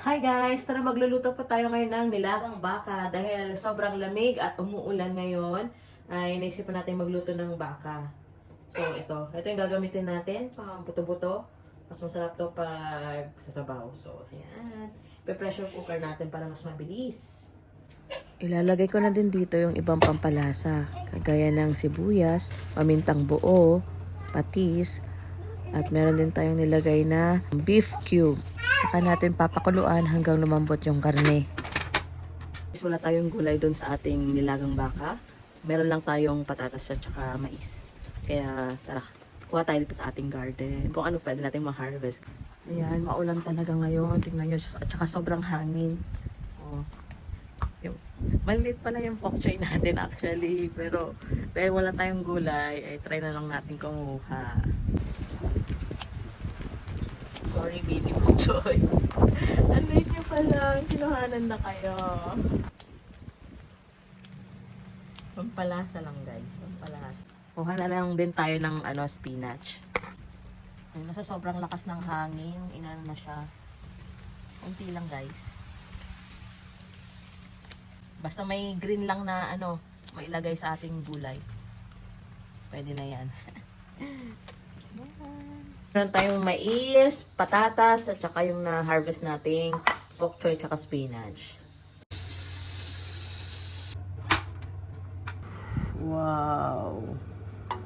Hi guys! Tara magluluto po tayo ngayon ng nilagang baka dahil sobrang lamig at umuulan ngayon ay naisipan natin magluto ng baka. So ito, ito yung gagamitin natin pang buto-buto. Mas masarap to pag sasabaw. So ayan, pe-pressure cooker natin para mas mabilis. Ilalagay ko na din dito yung ibang pampalasa, kagaya ng sibuyas, pamintang buo, patis, at meron din tayong nilagay na beef cube. Saka natin papakuluan hanggang lumambot yung karne. Guys, wala tayong gulay doon sa ating nilagang baka. Meron lang tayong patatas at saka mais. Kaya tara, kuha tayo dito sa ating garden. Kung ano pwede natin ma-harvest. Ayan, maulan talaga ngayon. Tingnan nyo, at saka sobrang hangin. Oh. Yung, maliit pala yung pok choy natin actually. Pero dahil wala tayong gulay, ay try na lang natin kumuha. Sorry baby choy. Ang late nyo pala. Kinuhanan na kayo. Pampalasa lang guys. Pampalasa. Kuha na lang din tayo ng ano, spinach. Ay, nasa sobrang lakas ng hangin. Inano na siya. Unti lang guys. Basta may green lang na ano, mailagay sa ating gulay. Pwede na yan. Meron tayong mais, patatas, at saka yung na-harvest nating bok choy at spinach. Wow!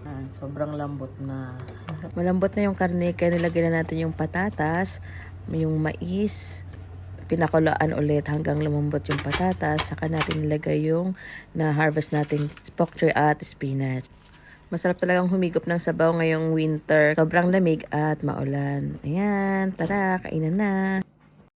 Ayan, sobrang lambot na. Malambot na yung karne, kaya nilagay na natin yung patatas, yung mais, pinakulaan ulit hanggang lumambot yung patatas, saka natin nilagay yung na-harvest nating bok choy at spinach. Masarap talagang humigop ng sabaw ngayong winter. Sobrang lamig at maulan. Ayan, tara, kainan na.